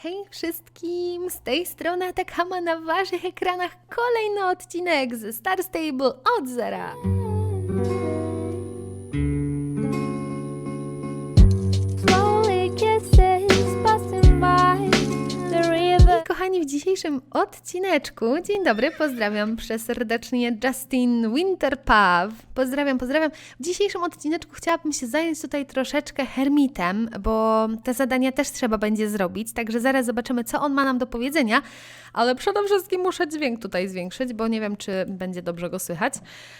Hej wszystkim, z tej strony Atakama na waszych ekranach kolejny odcinek ze Star Stable od zera. W dzisiejszym odcineczku, dzień dobry, pozdrawiam przeserdecznie Justin Winterpaw. Pozdrawiam, pozdrawiam. W dzisiejszym odcineczku chciałabym się zająć tutaj troszeczkę Hermitem, bo te zadania też trzeba będzie zrobić, także zaraz zobaczymy, co on ma nam do powiedzenia, ale przede wszystkim muszę dźwięk tutaj zwiększyć, bo nie wiem, czy będzie dobrze go słychać.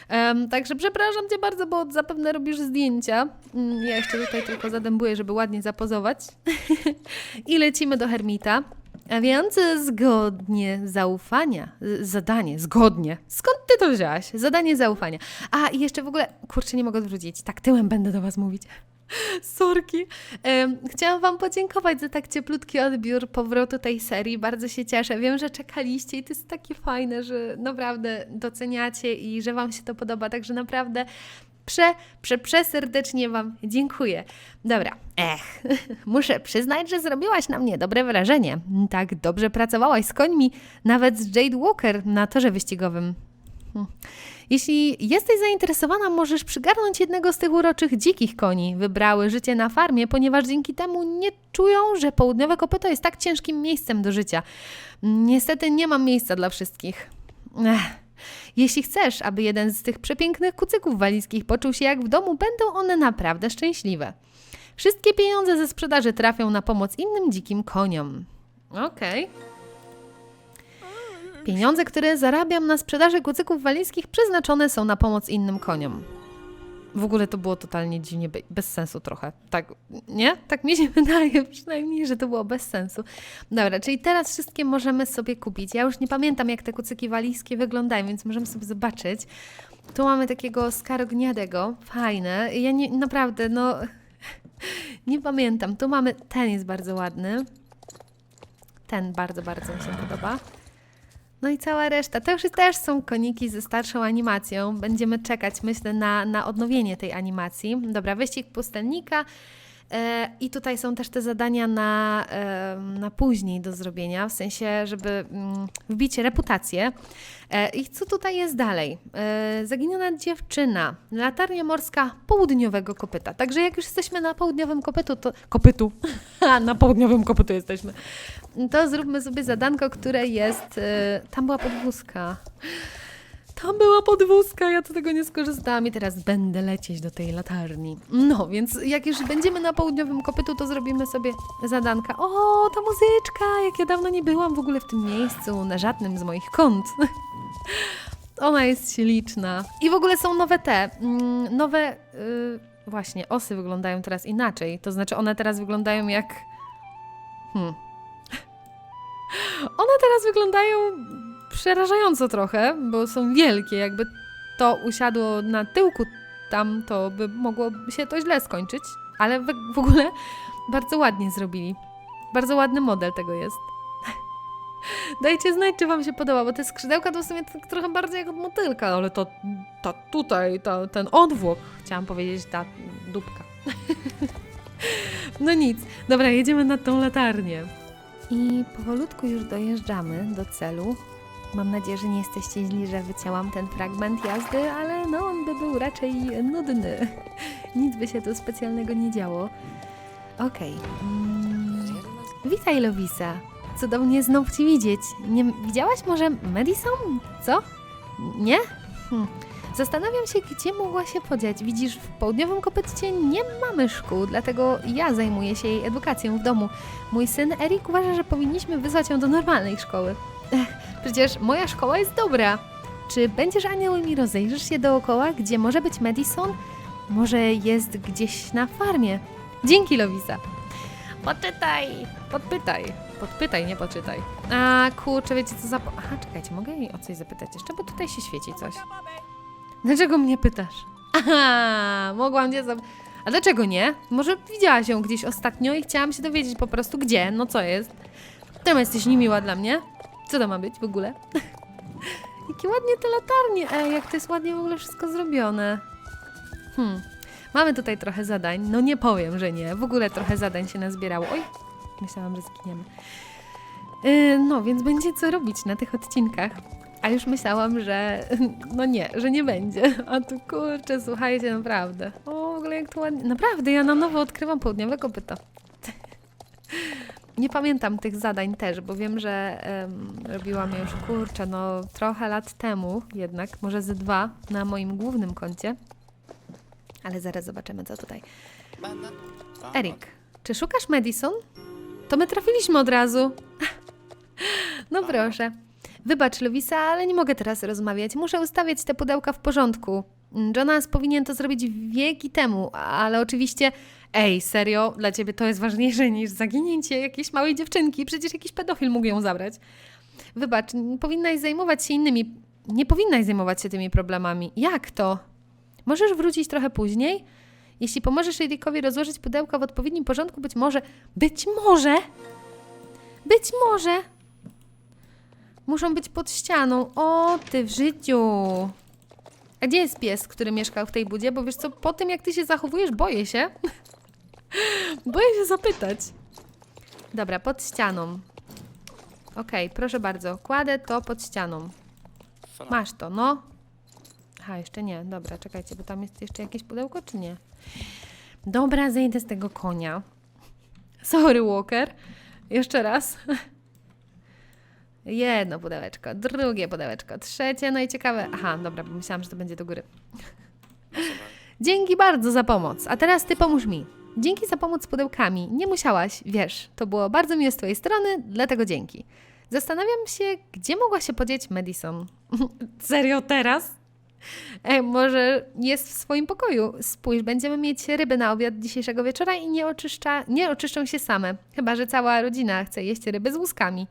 Em, także przepraszam Cię bardzo, bo zapewne robisz zdjęcia. Mm, Ja jeszcze tutaj tylko zadębuję, żeby ładnie zapozować. I lecimy do Hermita. A więc zgodnie zaufania. Zadanie, zgodnie. Skąd ty to wzięłaś? Zadanie zaufania. A i jeszcze w ogóle, kurczę, nie mogę odwrócić. Tak tyłem będę do Was mówić. Sorki. Chciałam Wam podziękować za tak cieplutki odbiór powrotu tej serii. Bardzo się cieszę. Wiem, że czekaliście i to jest takie fajne, że naprawdę doceniacie i że Wam się to podoba. Także naprawdę prze, prze, przeserdecznie Wam dziękuję. Dobra, ech, muszę przyznać, że zrobiłaś na mnie dobre wrażenie. Tak dobrze pracowałaś z końmi, nawet z Jade Walker na torze wyścigowym. Hm. Jeśli jesteś zainteresowana, możesz przygarnąć jednego z tych uroczych dzikich koni. Wybrały życie na farmie, ponieważ dzięki temu nie czują, że południowe kopyto jest tak ciężkim miejscem do życia. Niestety nie mam miejsca dla wszystkich. Ech. Jeśli chcesz, aby jeden z tych przepięknych kucyków walizkich poczuł się jak w domu, będą one naprawdę szczęśliwe. Wszystkie pieniądze ze sprzedaży trafią na pomoc innym dzikim koniom. Okej. Pieniądze, które zarabiam na sprzedaży kucyków walizkich, przeznaczone są na pomoc innym koniom. W ogóle to było totalnie dziwnie, be- bez sensu trochę. Tak, nie? Tak mi się wydaje przynajmniej, że to było bez sensu. Dobra, czyli teraz wszystkie możemy sobie kupić. Ja już nie pamiętam, jak te kucyki walijskie wyglądają, więc możemy sobie zobaczyć. Tu mamy takiego skarogniadego, fajne. Ja nie, naprawdę, no, nie pamiętam. Tu mamy, ten jest bardzo ładny. Ten bardzo, bardzo mi się podoba. No i cała reszta. To już też są koniki ze starszą animacją. Będziemy czekać, myślę, na, na odnowienie tej animacji. Dobra, wyścig pustelnika. E, I tutaj są też te zadania na, e, na później do zrobienia, w sensie, żeby mm, wbić reputację. E, I co tutaj jest dalej? Zaginiona dziewczyna, latarnia morska południowego kopyta. Także jak już jesteśmy na południowym kopytu, to... Kopytu! Na południowym kopytu jesteśmy. To zróbmy sobie zadanko, które jest... Tam była podwózka. Tam była podwózka, ja do tego nie skorzystałam i teraz będę lecieć do tej latarni. No, więc jak już będziemy na południowym kopytu, to zrobimy sobie zadanka. O, ta muzyczka, jak ja dawno nie byłam w ogóle w tym miejscu, na żadnym z moich kont. Ona jest śliczna. I w ogóle są nowe te, mm, nowe, y, właśnie, osy wyglądają teraz inaczej. To znaczy one teraz wyglądają jak... Hmm. One teraz wyglądają przerażająco trochę, bo są wielkie. Jakby to usiadło na tyłku tam, to by mogło się to źle skończyć. Ale w, ogóle bardzo ładnie zrobili. Bardzo ładny model tego jest. Dajcie znać, czy Wam się podoba, bo te skrzydełka to w sumie tak trochę bardziej jak od motylka, ale to ta tutaj, ta, ten odwłok, chciałam powiedzieć, ta dupka. no nic, dobra, jedziemy na tą latarnię. I powolutku już dojeżdżamy do celu. Mam nadzieję, że nie jesteście źli, że wycięłam ten fragment jazdy, ale no on by był raczej nudny. Nic by się tu specjalnego nie działo. Okej. Mm. Witaj, Lovisa. Cudownie znów Ci widzieć. Nie widziałaś może Madison? Co? Nie? Hm. Zastanawiam się, gdzie mogła się podziać. Widzisz, w południowym kopycie nie mamy szkół, dlatego ja zajmuję się jej edukacją w domu. Mój syn Erik uważa, że powinniśmy wysłać ją do normalnej szkoły. Przecież moja szkoła jest dobra. Czy będziesz aniołem i rozejrzysz się dookoła, gdzie może być Madison? Może jest gdzieś na farmie? Dzięki, Lovisa. Poczytaj! Podpytaj. Podpytaj, nie poczytaj. A kurczę, wiecie co za... Aha, czekajcie, mogę jej o coś zapytać jeszcze, bo tutaj się świeci coś. Dlaczego mnie pytasz? Aha, mogłam cię zap... A dlaczego nie? Może widziałaś ją gdzieś ostatnio i chciałam się dowiedzieć po prostu gdzie, no co jest. Czemu jesteś niemiła dla mnie? Co to ma być w ogóle? Jakie ładnie te latarnie, ej, jak to jest ładnie w ogóle wszystko zrobione. Hmm, mamy tutaj trochę zadań, no nie powiem, że nie, w ogóle trochę zadań się nazbierało. Oj, Myślałam, że zginiemy. Yy, no, więc będzie co robić na tych odcinkach. A już myślałam, że no nie, że nie będzie. A tu kurczę, słuchajcie, naprawdę. O, w ogóle jak to ładnie. Naprawdę, ja na nowo odkrywam południowego pyta. Nie pamiętam tych zadań też, bo wiem, że em, robiłam je już kurczę, no trochę lat temu jednak, może ze dwa na moim głównym koncie. Ale zaraz zobaczymy, co tutaj. Erik, czy szukasz Madison? To my trafiliśmy od razu. No proszę. Wybacz, Luisa, ale nie mogę teraz rozmawiać. Muszę ustawiać te pudełka w porządku. Jonas powinien to zrobić wieki temu, ale oczywiście. Ej, serio, dla ciebie to jest ważniejsze niż zaginięcie jakiejś małej dziewczynki. Przecież jakiś pedofil mógł ją zabrać. Wybacz, powinnaś zajmować się innymi. Nie powinnaś zajmować się tymi problemami. Jak to? Możesz wrócić trochę później? Jeśli pomożesz Erikowi rozłożyć pudełka w odpowiednim porządku, być może. Być może! Być może! Muszą być pod ścianą. O, ty w życiu! A gdzie jest pies, który mieszkał w tej budzie? Bo wiesz co, po tym jak ty się zachowujesz, boję się. boję się zapytać. Dobra, pod ścianą. Okej, proszę bardzo. Kładę to pod ścianą. Masz to, no. Aha, jeszcze nie. Dobra, czekajcie, bo tam jest jeszcze jakieś pudełko, czy nie? Dobra, zejdę z tego konia. Sorry, Walker. Jeszcze raz. Jedno pudełeczko, drugie pudełeczko, trzecie, no i ciekawe. Aha, dobra, bo myślałam, że to będzie do góry. Dzięki bardzo za pomoc. A teraz ty pomóż mi. Dzięki za pomoc z pudełkami. Nie musiałaś, wiesz, to było bardzo miłe z twojej strony, dlatego dzięki. Zastanawiam się, gdzie mogła się podzieć Madison. Serio teraz? Ej, może jest w swoim pokoju. Spójrz, będziemy mieć ryby na obiad dzisiejszego wieczora i nie, oczyszcza, nie oczyszczą się same. Chyba, że cała rodzina chce jeść ryby z łuskami.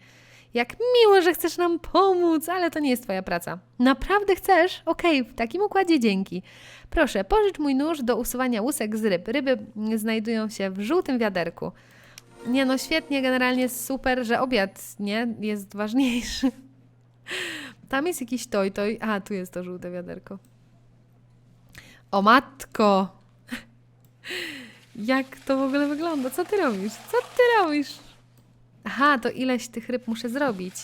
Jak miło, że chcesz nam pomóc, ale to nie jest twoja praca. Naprawdę chcesz? Okej, w takim układzie dzięki. Proszę, pożycz mój nóż do usuwania łusek z ryb. Ryby mm, znajdują się w żółtym wiaderku. Nie no, świetnie, generalnie super, że obiad, nie? Jest ważniejszy. Tam jest jakiś toj, toj. A, tu jest to żółte wiaderko. O matko! Jak to w ogóle wygląda? Co ty robisz? Co ty robisz? Aha, to ileś tych ryb muszę zrobić.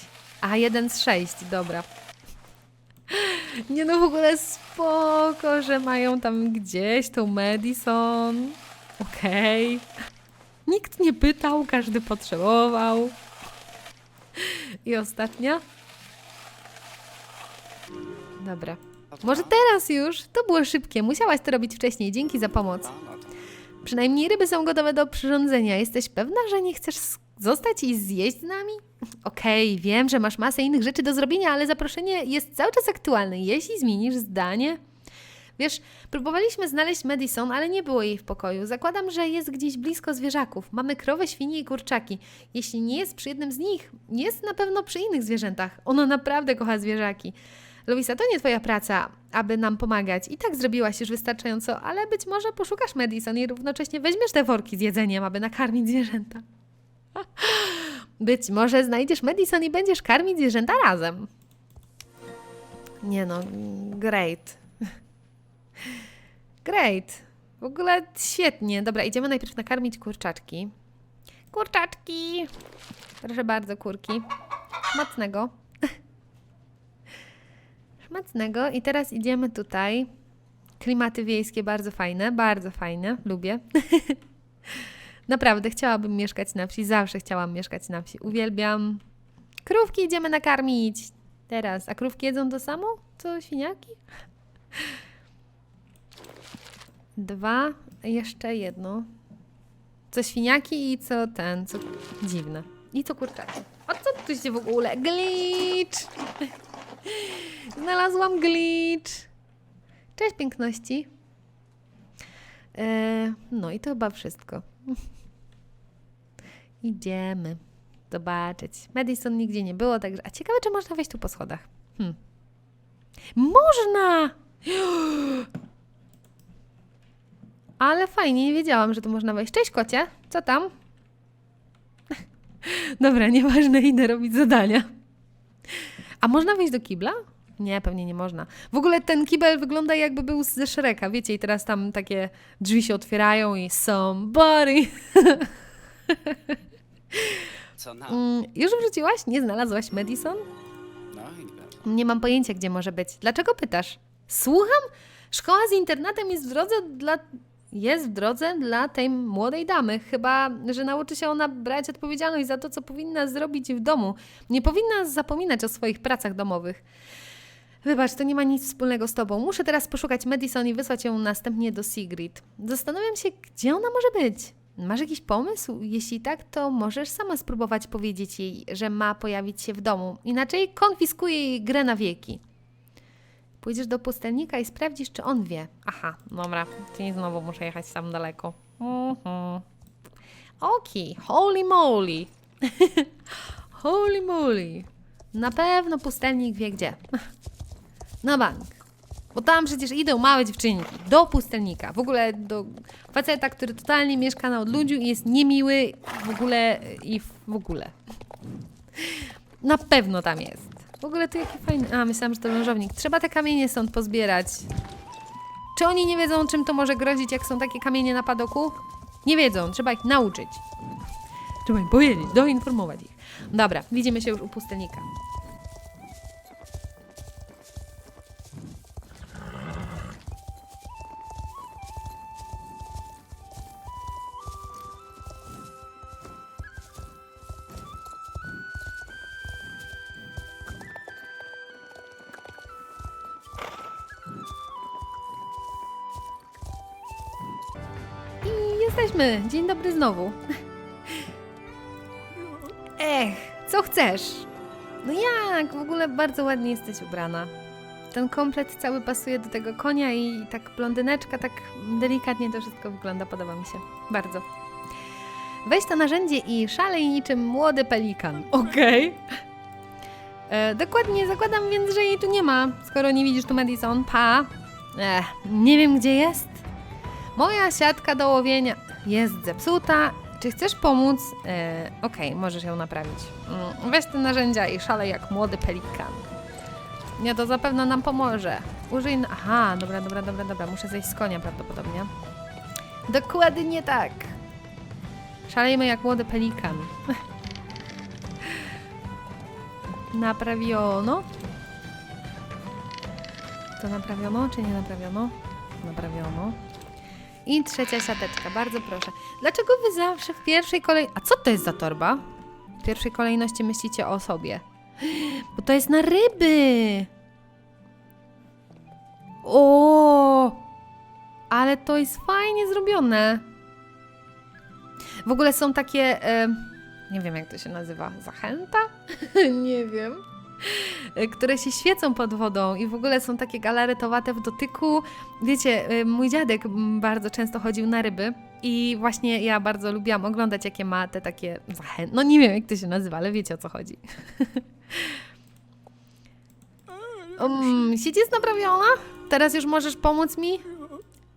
A, jeden z sześć, dobra. Nie no, w ogóle spoko, że mają tam gdzieś tą Madison. Okej. Nikt nie pytał, każdy potrzebował. I ostatnia. Dobra. Może teraz już? To było szybkie. Musiałaś to robić wcześniej. Dzięki za pomoc. Przynajmniej ryby są gotowe do przyrządzenia. Jesteś pewna, że nie chcesz zostać i zjeść z nami? Okej, wiem, że masz masę innych rzeczy do zrobienia, ale zaproszenie jest cały czas aktualne. Jeśli zmienisz zdanie. Wiesz, próbowaliśmy znaleźć Madison, ale nie było jej w pokoju. Zakładam, że jest gdzieś blisko zwierzaków. Mamy krowę, świnie i kurczaki. Jeśli nie jest przy jednym z nich, jest na pewno przy innych zwierzętach. Ona naprawdę kocha zwierzaki. Luisa, to nie twoja praca, aby nam pomagać. I tak zrobiłaś już wystarczająco, ale być może poszukasz Madison i równocześnie weźmiesz te worki z jedzeniem, aby nakarmić zwierzęta. Być może znajdziesz Madison i będziesz karmić zwierzęta razem. Nie no, great. Great. W ogóle świetnie. Dobra, idziemy najpierw nakarmić kurczaczki. Kurczaczki! Proszę bardzo, kurki. Mocnego. Szmacnego. I teraz idziemy tutaj. Klimaty wiejskie bardzo fajne, bardzo fajne, lubię. Naprawdę chciałabym mieszkać na wsi, zawsze chciałam mieszkać na wsi. Uwielbiam. Krówki idziemy nakarmić. Teraz. A krówki jedzą to samo? Co świniaki? Dwa, jeszcze jedno. Co świniaki i co ten, co dziwne. I co kurczaki. O co tu się w ogóle? Glitch! Znalazłam glitch. Cześć piękności. E, no i to chyba wszystko. Idziemy zobaczyć. Madison nigdzie nie było, także. A ciekawe, czy można wejść tu po schodach. Hmm. Można! Ale fajnie, nie wiedziałam, że tu można wejść. Cześć kocie, co tam? Dobra, nieważne, idę robić zadania. A można wejść do kibla? Nie, pewnie nie można. W ogóle ten kibel wygląda jakby był ze Shreka, wiecie, i teraz tam takie drzwi się otwierają i somebody. Co na? Mm, już wrzuciłaś? Nie znalazłaś Madison? No i. Nie mam pojęcia, gdzie może być. Dlaczego pytasz? Słucham? Szkoła z internatem jest w drodze dla... Jest w drodze dla tej młodej damy. Chyba, że nauczy się ona brać odpowiedzialność za to, co powinna zrobić w domu. Nie powinna zapominać o swoich pracach domowych. Wybacz, to nie ma nic wspólnego z tobą. Muszę teraz poszukać Madison i wysłać ją następnie do Sigrid. Zastanawiam się, gdzie ona może być. Masz jakiś pomysł? Jeśli tak, to możesz sama spróbować powiedzieć jej, że ma pojawić się w domu. Inaczej konfiskuję jej grę na wieki. Pójdziesz do pustelnika i sprawdzisz, czy on wie. Aha, dobra, czyli znowu muszę jechać tam daleko. Mhm. Okej, holy moly. holy moly. Na pewno pustelnik wie gdzie. Na bank. Bo tam przecież idą małe dziewczynki. Do pustelnika. W ogóle do faceta, który totalnie mieszka na odludziu i jest niemiły w ogóle i w ogóle. Na pewno tam jest. W ogóle to jaki fajny... A, myślałam, że to wężownik. Trzeba te kamienie stąd pozbierać. Czy oni nie wiedzą, czym to może grozić, jak są takie kamienie na padoku? Nie wiedzą. Trzeba ich nauczyć. Trzeba im powiedzieć, doinformować ich. Dobra, widzimy się już u pustelnika. Dzień dobry znowu. Ech, co chcesz? No jak? W ogóle bardzo ładnie jesteś ubrana. Ten komplet cały pasuje do tego konia i tak blondyneczka, tak delikatnie to wszystko wygląda. Podoba mi się. Bardzo. Weź to narzędzie i szalej niczym młody pelikan. Okej. E, Dokładnie, zakładam więc, że jej tu nie ma, skoro nie widzisz tu Madison. Pa. Ech, nie wiem gdzie jest. Moja siatka do łowienia jest zepsuta. Czy chcesz pomóc? E, Okej, możesz ją naprawić. Mm, weź te narzędzia i szalej jak młody pelikan. Nie, to zapewne nam pomoże. Użyj... na- Aha, dobra, dobra, dobra, dobra. Muszę zejść z konia prawdopodobnie. Dokładnie tak. Szalejmy jak młody pelikan. Naprawiono. To naprawiono, czy nie naprawiono? Naprawiono. I trzecia siateczka, bardzo proszę. Dlaczego wy zawsze w pierwszej kolej... A co to jest za torba? W pierwszej kolejności myślicie o sobie. Bo to jest na ryby! O! Ale to jest fajnie zrobione. W ogóle są takie... E, nie wiem jak to się nazywa. Zachęta? nie wiem które się świecą pod wodą i w ogóle są takie galaretowate w dotyku. Wiecie, y, mój dziadek bardzo często chodził na ryby i właśnie ja bardzo lubiłam oglądać, jakie ma te takie zachęty. No nie wiem, jak to się nazywa, ale wiecie o co chodzi. um, sieć jest naprawiona? Teraz już możesz pomóc mi?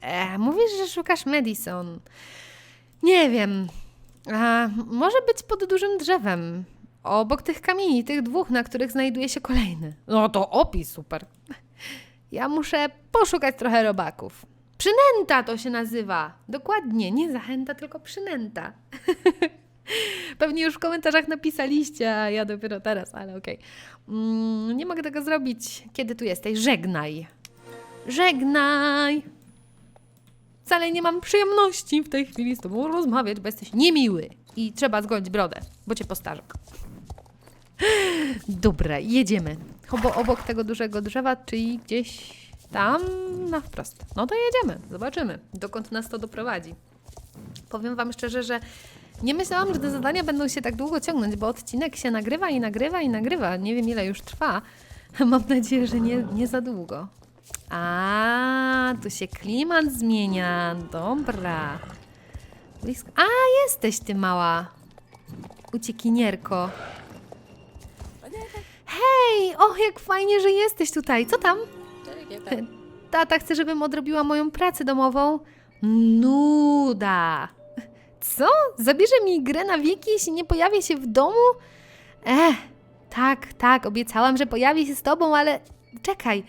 E, mówisz, że szukasz Madison. Nie wiem. Może być pod dużym drzewem. Obok tych kamieni, tych dwóch, na których znajduje się kolejny. No to opis super. Ja muszę poszukać trochę robaków. Przynęta to się nazywa. Dokładnie, nie zachęta, tylko przynęta. Pewnie już w komentarzach napisaliście, a ja dopiero teraz, ale okej. Mm, nie mogę tego zrobić. Kiedy tu jesteś? Żegnaj. Żegnaj. Wcale nie mam przyjemności w tej chwili z tobą rozmawiać, bo jesteś niemiły i trzeba zgolić brodę, bo cię postarzę. Dobra, jedziemy. Obo, obok tego dużego drzewa, czyli gdzieś tam na wprost. No to jedziemy, zobaczymy, dokąd nas to doprowadzi. Powiem Wam szczerze, że nie myślałam, że te zadania będą się tak długo ciągnąć, bo odcinek się nagrywa i nagrywa i nagrywa. Nie wiem, ile już trwa. Mam nadzieję, że nie, nie za długo. A, tu się klimat zmienia. Dobra. A, jesteś ty mała uciekinierko. Hej, och, jak fajnie, że jesteś tutaj. Co tam? Tata chce, żebym odrobiła moją pracę domową. Nuda. Co? Zabierze mi grę na wieki, jeśli nie pojawię się w domu? Ech, tak, tak, obiecałam, że pojawię się z tobą, ale czekaj.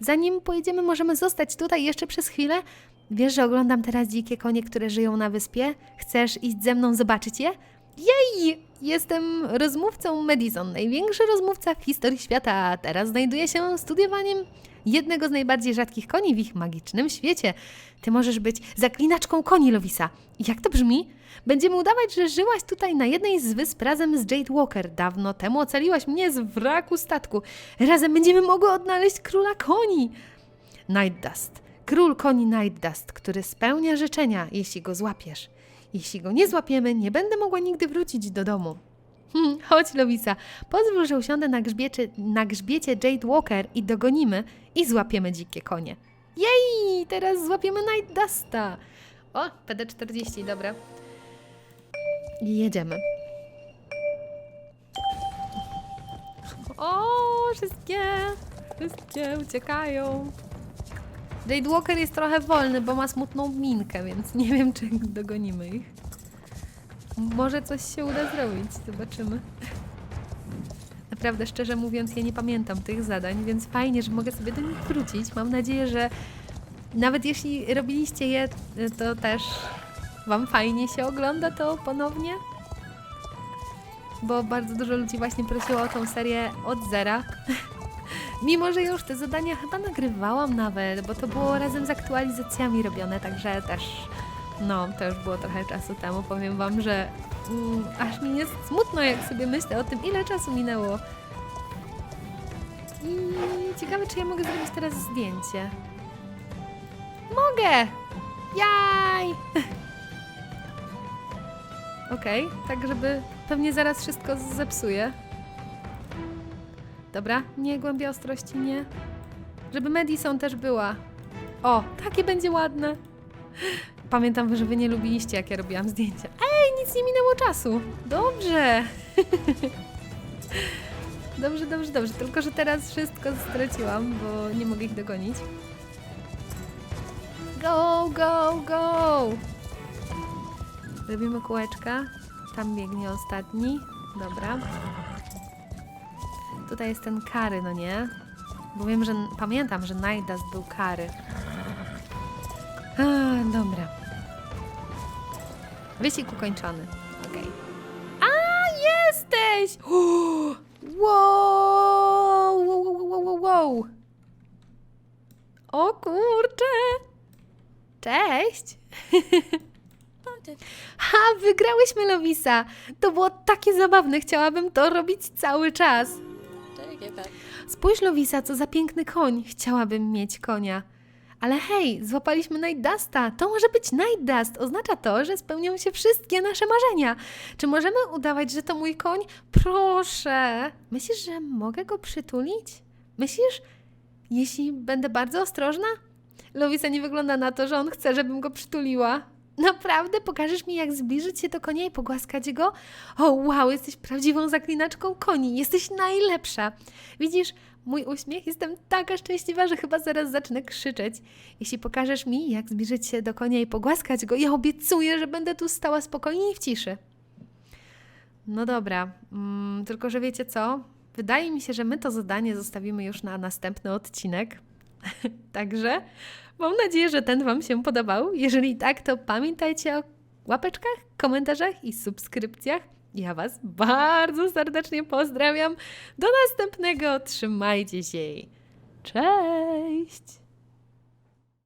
Zanim pojedziemy, możemy zostać tutaj jeszcze przez chwilę? Wiesz, że oglądam teraz dzikie konie, które żyją na wyspie? Chcesz iść ze mną zobaczyć je? Jej! Jestem rozmówcą Madison, największy rozmówca w historii świata, a teraz znajduję się studiowaniem jednego z najbardziej rzadkich koni w ich magicznym świecie. Ty możesz być zaklinaczką koni, Lovisa. Jak to brzmi? Będziemy udawać, że żyłaś tutaj na jednej z wysp razem z Jade Walker. Dawno temu ocaliłaś mnie z wraku statku. Razem będziemy mogły odnaleźć króla koni. Night Dust. Król koni Night Dust, który spełnia życzenia, jeśli go złapiesz. Jeśli go nie złapiemy, nie będę mogła nigdy wrócić do domu. Hmm, chodź, Lovisa, pozwól, że usiądę na grzbiecie, na grzbiecie Jade Walker i dogonimy i złapiemy dzikie konie. Jej, teraz złapiemy Night Dusta. O, PD40, dobra. Jedziemy. O, wszystkie, wszystkie uciekają. Jade Walker jest trochę wolny, bo ma smutną minkę, więc nie wiem, czy dogonimy ich. Może coś się uda zrobić, zobaczymy. Naprawdę, szczerze mówiąc, ja nie pamiętam tych zadań, więc fajnie, że mogę sobie do nich wrócić. Mam nadzieję, że nawet jeśli robiliście je, to też Wam fajnie się ogląda to ponownie. Bo bardzo dużo ludzi właśnie prosiło o tą serię od zera. Mimo, że już te zadania chyba nagrywałam nawet, bo to było razem z aktualizacjami robione, także też, no, to już było trochę czasu temu. Powiem Wam, że mm, aż mi jest smutno, jak sobie myślę o tym, ile czasu minęło. I ciekawe, czy ja mogę zrobić teraz zdjęcie. Mogę! Jaj! Okej, tak żeby pewnie zaraz wszystko zepsuje. Dobra, nie głębia ostrości, nie. Żeby Madison też była. O, takie będzie ładne. Pamiętam, że wy nie lubiliście, jak ja robiłam zdjęcia. Ej, nic nie minęło czasu. Dobrze. Dobrze, dobrze, dobrze. Tylko, że teraz wszystko straciłam, bo nie mogę ich dogonić. Go, go, go! Robimy kółeczka. Tam biegnie ostatni. Dobra. Tutaj jest ten kary, no nie? Bo wiem, że pamiętam, że Najdas był kary. A, dobra. Wyścig ukończony. Okej. A, jesteś! Wow! Wow, wow, wow, wow, wow! O kurczę! Cześć! Ha, wygrałyśmy Lovisa! To było takie zabawne, chciałabym to robić cały czas. It back. Spójrz, Lovisa, co za piękny koń. Chciałabym mieć konia. Ale hej, złapaliśmy Night Dusta. To może być Night Dust. Oznacza to, że spełnią się wszystkie nasze marzenia. Czy możemy udawać, że to mój koń? Proszę. Myślisz, że mogę go przytulić? Myślisz, jeśli będę bardzo ostrożna? Lovisa nie wygląda na to, że on chce, żebym go przytuliła. Naprawdę? Pokażesz mi, jak zbliżyć się do konia i pogłaskać go? O, wow, jesteś prawdziwą zaklinaczką koni. Jesteś najlepsza. Widzisz, mój uśmiech, jestem taka szczęśliwa, że chyba zaraz zacznę krzyczeć. Jeśli pokażesz mi, jak zbliżyć się do konia i pogłaskać go, ja obiecuję, że będę tu stała spokojnie i w ciszy. No dobra, mm, tylko że wiecie co? Wydaje mi się, że my to zadanie zostawimy już na następny odcinek. Także mam nadzieję, że ten Wam się podobał. Jeżeli tak, to pamiętajcie o łapeczkach, komentarzach i subskrypcjach. Ja Was bardzo serdecznie pozdrawiam. Do następnego. Trzymajcie się. Cześć!